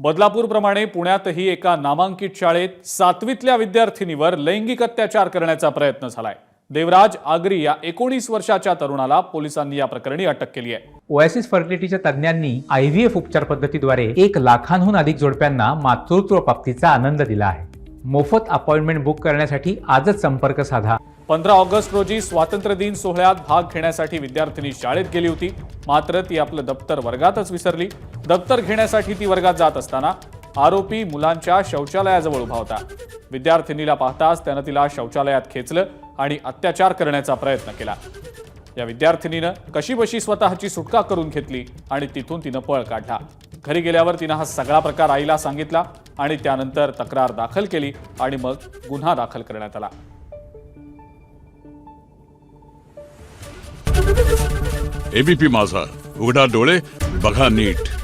बदलापूरप्रमाणे पुण्यातही एका नामांकित शाळेत सातवीतल्या विद्यार्थिनीवर लैंगिक अत्याचार करण्याचा प्रयत्न झालाय. देवराज आगरी या एकोणीस वर्षाच्या तरुणाला पोलिसांनी या प्रकरणी अटक केली आहे. ओएसिस फर्टिलिटीच्या तज्ज्ञांनी आय व्ही एफ उपचार पद्धतीद्वारे एक लाखांहून अधिक जोडप्यांना मातृत्व प्राप्तीचा आनंद दिला आहे. मोफत अपॉइंटमेंट बुक करण्यासाठी आजच संपर्क साधा. पंधरा ऑगस्ट रोजी स्वातंत्र्य दिन सोहळ्यात भाग घेण्यासाठी विद्यार्थिनी शाळेत गेली होती. मात्र ती आपलं दप्तर वर्गातच विसरली. दप्तर घेण्यासाठी ती वर्गात जात असताना आरोपी मुलांच्या शौचालयाजवळ उभा होता. विद्यार्थिनीला पाहताच त्यानं तिला शौचालयात खेचलं आणि अत्याचार करण्याचा प्रयत्न केला. या विद्यार्थिनीनं कशीबशी स्वतःची सुटका करून घेतली आणि तिथून तिनं पळ काढला. घरी गेल्यावर तिनं हा सगळा प्रकार आईला सांगितला आणि त्यानंतर तक्रार दाखल केली आणि मग गुन्हा दाखल करण्यात आला. एबीपी माझा. उघडा डोळे बघा नीट.